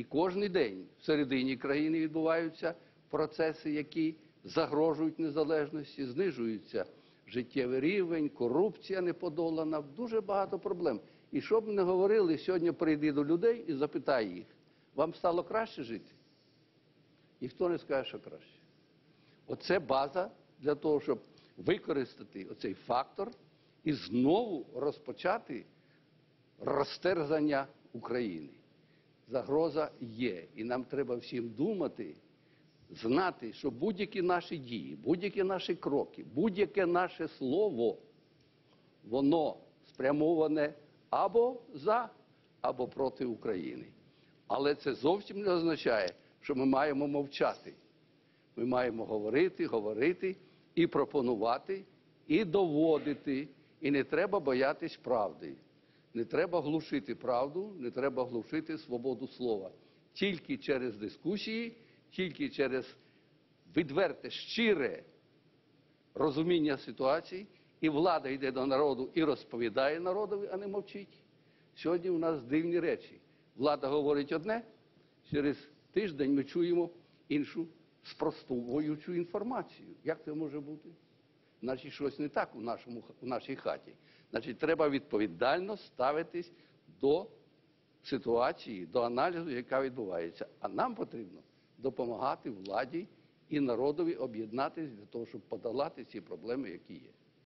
І кожен день всередині країни відбуваються процеси, які загрожують незалежності, знижується життєвий рівень, корупція не подолана, дуже багато проблем. І що б не говорили, сьогодні прийди до людей і запитай їх, вам стало краще жити? Ніхто не скаже, що краще. Оце база для того, щоб використати оцей фактор і знову розпочати розтерзання України. Загроза є. І нам треба всім думати, знати, що будь-які наші дії, будь-які наші кроки, будь-яке наше слово, воно спрямоване або за, або проти України. Але це зовсім не означає, що ми маємо мовчати. Ми маємо говорити, говорити і пропонувати, і доводити. І не треба боятись правди. Не треба глушити правду, не треба глушити свободу слова. Тільки через дискусії, тільки через відверте, щире розуміння ситуації, і влада йде до народу і розповідає народові, а не мовчить. Сьогодні у нас дивні речі. Влада говорить одне, через тиждень ми чуємо іншу спростовуючу інформацію. Як це може бути? Значить, щось не так у, нашому, у нашій хаті. Значить, треба відповідально ставитись до ситуації, до аналізу, яка відбувається. А нам потрібно допомагати владі і народові об'єднатися для того, щоб подолати ці проблеми, які є.